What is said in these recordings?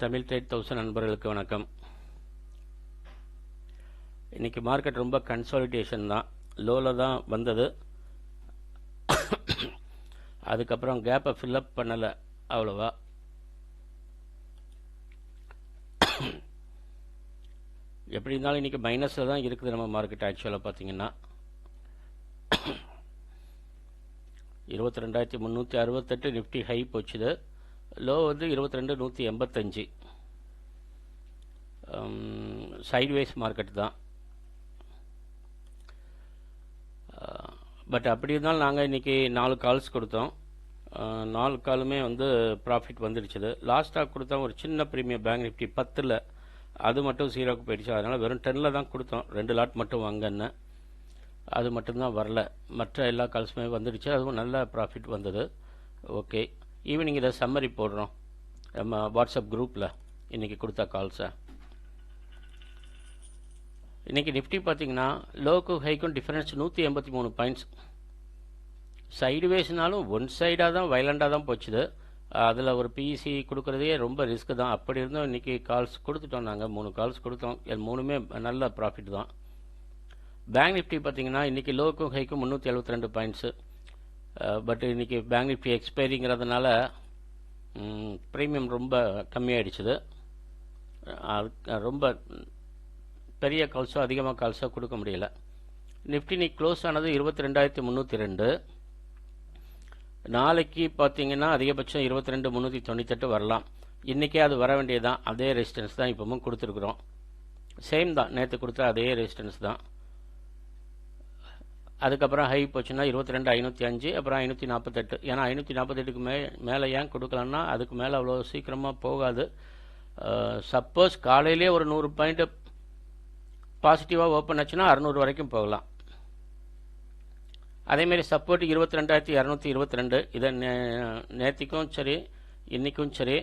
Tamil trade thousand நண்பர்களுக்கு வணக்கம். இன்றைக்கி மார்க்கெட் ரொம்ப கன்சாலிடேஷன் தான். லோவில் தான் வந்தது. அதுக்கப்புறம் கேப்பை ஃபில்லப் பண்ணலை அவ்வளோவா. எப்படி இருந்தாலும் இன்றைக்கி மைனஸில் தான் இருக்குது நம்ம மார்க்கெட் ஆக்சுவலாக பார்த்தீங்கன்னா. இருபத்தி ரெண்டாயிரத்தி முந்நூற்றி அறுபத்தெட்டு நிஃப்டி ஹை போச்சுது. லோ வந்து இருபத்தி ரெண்டு நூற்றி எண்பத்தஞ்சு சைட்வேஸ் மார்க்கெட் தான். பட் அப்படி இருந்தாலும் நாங்கள் இன்றைக்கி நாலு கால்ஸ் கொடுத்தோம். நாலு காலுமே வந்து ப்ராஃபிட் வந்துடுச்சுது. லாஸ்ட்டாக கொடுத்தோம் ஒரு சின்ன ப்ரீமியம் பேங்க் நிஃப்டி பத்தில். அது மட்டும் ஜீரோக்கு போயிடுச்சு. அதனால் வெறும் டென்னில் தான் கொடுத்தோம். ரெண்டு லாட் மட்டும் வாங்கன்னு. அது மட்டும்தான் வரல. மற்ற எல்லா கால்ஸுமே வந்துடுச்சு. அதுவும் நல்ல ப்ராஃபிட் வந்தது. ஓகே. ஈவினிங் இதை சம்மரி போடுறோம். நம்ம வாட்ஸ்அப் குரூப்பில் இன்றைக்கி கொடுத்த கால்ஸை இன்றைக்கி நிஃப்டி பார்த்தீங்கன்னா லோக்கு ஹைக்கும் டிஃபரன்ஸ் நூற்றி எண்பத்தி மூணு பாயிண்ட்ஸ் சைடுவேஸ்னாலும் ஒன் சைடாக தான் வைலண்டாக தான் போச்சுது. அதில் ஒரு பிஇசி கொடுக்குறதே ரொம்ப ரிஸ்க் தான். அப்படி இருந்தும் இன்றைக்கி கால்ஸ் கொடுத்துட்டோம் நாங்கள் மூணு கால்ஸ் கொடுத்தோம். இது மூணுமே நல்ல ப்ராஃபிட் தான். பேங்க் நிஃப்டி பார்த்தீங்கன்னா இன்றைக்கி லோக்கும் ஹைக்கும் முந்நூற்றி எழுபத்தி ரெண்டு பாயிண்ட்ஸு பட் இன்றைக்கி பேங்க் நிஃப்டி எக்ஸ்பைரிங்கிறதுனால ப்ரீமியம் ரொம்ப கம்மியாயிடுச்சுது. அது ரொம்ப பெரிய கால்ஸோ அதிகமாக கால்ஸோ கொடுக்க முடியல. நிஃப்டி இன்னைக்கு க்ளோஸ் ஆனது இருபத்தி ரெண்டாயிரத்தி முந்நூற்றி ரெண்டு. நாளைக்கு பார்த்தீங்கன்னா அதிகபட்சம் இருபத்தி ரெண்டு முந்நூற்றி தொண்ணூத்தெட்டு வரலாம். இன்றைக்கே அது வர வேண்டியது தான் அதே ரெசிஸ்டன்ஸ் தான் இப்போவும் கொடுத்துருக்குறோம். சேம் தான். நேற்று கொடுத்த அதே ரெசிஸ்டன்ஸ் தான். அதுக்கப்புறம் ஹை போச்சுன்னா இருபத்தி ரெண்டு ஐநூற்றி அஞ்சு அப்புறம் ஐநூற்றி நாற்பத்தெட்டு ஏன்னா ஐநூற்றி நாற்பத்தெட்டுக்கு மே மேலே ஏன் கொடுக்கலன்னா அதுக்கு மேலே அவ்வளோ சீக்கிரமாக போகாது. சப்போஸ் காலையிலே ஒரு நூறு பாயிண்ட்டு பாசிட்டிவாக ஓப்பன் ஆச்சுன்னா அறநூறு வரைக்கும் போகலாம். அதேமாரி சப்போர்ட் இருபத்தி ரெண்டாயிரத்தி இரநூத்தி இருபத்தி ரெண்டு இதை நே நேற்றுக்கும் சரி இன்றைக்கும் சரி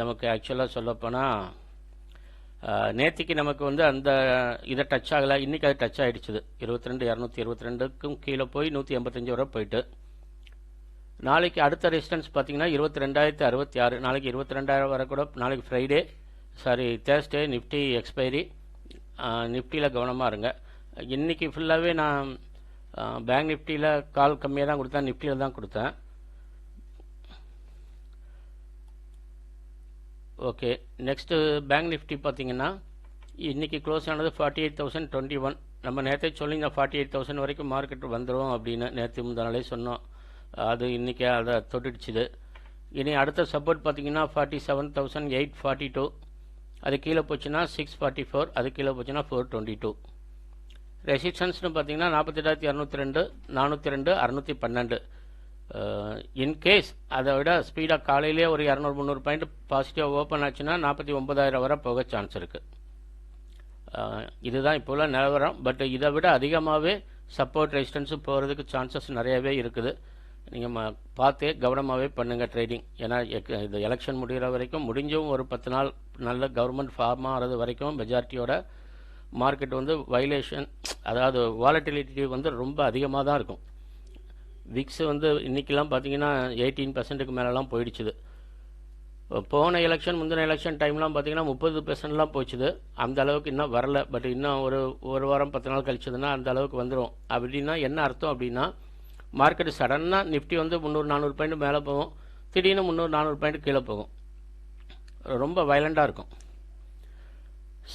நமக்கு ஆக்சுவலாக சொல்லப்போனால் நேற்றுக்கு நமக்கு வந்து அந்த இதை டச் ஆகலை. இன்றைக்கி அது டச் ஆகிடுச்சுது இருபத்தி ரெண்டு இரநூத்தி இருபத்தி ரெண்டுக்கும் கீழே போய் நூற்றி எண்பத்தஞ்சு வரை போயிட்டு. நாளைக்கு அடுத்த ரெசிஸ்டன்ஸ் பார்த்தீங்கன்னா இருபத்தி ரெண்டாயிரத்தி அறுபத்தி ஆறு. நாளைக்கு இருபத்தி ரெண்டாயிரம் வரை கூட நாளைக்கு Friday sorry Thursday Nifty expiry நிஃப்டியில் கவனமாக இருங்க. இன்றைக்கி ஃபுல்லாகவே நான் பேங்க் நிஃப்டியில் கால் கம்மியாக தான் கொடுத்தேன். நிஃப்டியில் தான் கொடுத்தேன். ஓகே நெக்ஸ்ட்டு பேங்க் நிஃப்டி பார்த்தீங்கன்னா இன்றைக்கி க்ளோஸ் ஆனது forty eight thousand twenty one நம்ம நேற்றே சொல்லியிருந்தோம் ஃபார்ட்டி எயிட் தௌசண்ட் வரைக்கும் மார்க்கெட் வந்துடும் அப்படின்னு நேற்று முந்தானாலே சொன்னோம். அது இன்றைக்கி அதை தொட்டுடுச்சுது. இனி அடுத்த சப்போர்ட் பார்த்தீங்கன்னா forty seven thousand eight forty two அது கீழே போச்சுன்னா சிக்ஸ் ஃபார்ட்டி ஃபோர் அது கீழே போச்சுன்னா ஃபோர் டுவெண்ட்டி டூ ரெசிஸ்டன்ஸ்னு பார்த்தீங்கன்னா நாற்பத்தெட்டாயிரத்தி இரநூத்தி ரெண்டு நானூற்றி ரெண்டு அறநூற்றி பன்னெண்டு. இன்கேஸ் அதை விட ஸ்பீடாக காலையிலே ஒரு இரநூறு முந்நூறு பாயிண்ட் பாசிட்டிவாக ஓப்பன் ஆச்சுன்னா நாற்பத்தி ஒன்பதாயிரம் வரை போக சான்ஸ் இருக்குது இதுதான் இப்போ உள்ள நிலவரம். பட் இதை விட அதிகமாகவே சப்போர்ட் ரெசிஸ்டன்ஸு போகிறதுக்கு சான்சஸ் நிறையவே இருக்குது. நீங்கள் ம பார்த்தே கவனமாகவே பண்ணுங்கள் ட்ரேடிங் ஏன்னா இந்த எலெக்ஷன் முடிகிற வரைக்கும் முடிஞ்சும் ஒரு பத்து நாள் நல்ல கவர்மெண்ட் ஃபார்ம் ஆகிறது வரைக்கும் மெஜாரிட்டியோட மார்க்கெட் வந்து வைலேஷன் அதாவது வாலட்டிலிட்டி வந்து ரொம்ப அதிகமாக தான் இருக்கும். விக்ஸ் வந்து இன்றைக்கெல்லாம் பார்த்தீங்கன்னா எயிட்டீன் பர்சன்ட்டுக்கு மேலெலாம் போயிடுச்சுது. போன எலெக்ஷன் முந்தின எலெக்ஷன் டைம்லாம் பார்த்தீங்கன்னா முப்பது பெர்சன்ட்லாம் போச்சுது. அந்த அளவுக்கு இன்னும் வரல. பட் இன்னும் ஒரு ஒரு வாரம் பத்து நாள் கழிச்சதுன்னா அந்த அளவுக்கு வந்துடும் அப்படின்னா என்ன அர்த்தம் அப்படின்னா மார்க்கெட் சடனாக நிஃப்டி வந்து முந்நூறு நானூறு பாயிண்ட் மேலே போகும். திடீர்னு முந்நூறு நானூறு பாயிண்ட் கீழே போகும். ரொம்ப வயலண்டாக இருக்கும்.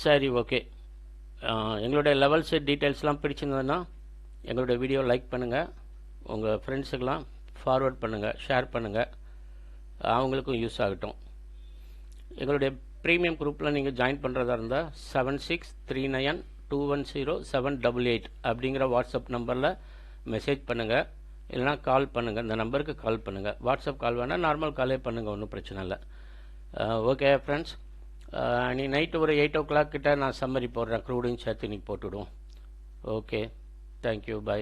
சரி ஓகே எங்களுடைய லெவல்ஸு டீட்டெயில்ஸ்லாம் பிடிச்சிருந்ததுன்னா எங்களுடைய வீடியோ லைக் பண்ணுங்கள் உங்கள் ஃப்ரெண்ட்ஸுக்கெல்லாம் ஃபார்வர்ட் பண்ணுங்கள் ஷேர் பண்ணுங்கள் அவங்களுக்கும் யூஸ் ஆகட்டும். எங்களுடைய ப்ரீமியம் குரூப்பில் நீங்கள் ஜாயின் பண்ணுறதா இருந்தால் seven six three nine two one zero seven double eight அப்படிங்கிற வாட்ஸ்அப் நம்பரில் மெசேஜ் பண்ணுங்கள் இல்லைனா கால் பண்ணுங்கள் இந்த நம்பருக்கு கால் பண்ணுங்கள் வாட்ஸ்அப் கால் வேணால் நார்மல் காலே பண்ணுங்கள் ஒன்றும் பிரச்சனை இல்லை. ஓகே ஃப்ரெண்ட்ஸ் நீ நைட்டு ஒரு எயிட் ஓ கிளாக் கிட்டே நான் சம்மரி போடுறேன். க்ரூடையும் சேர்த்து இன்றைக்கி போட்டுவிடுவோம் ஓகே தேங்க்யூ பை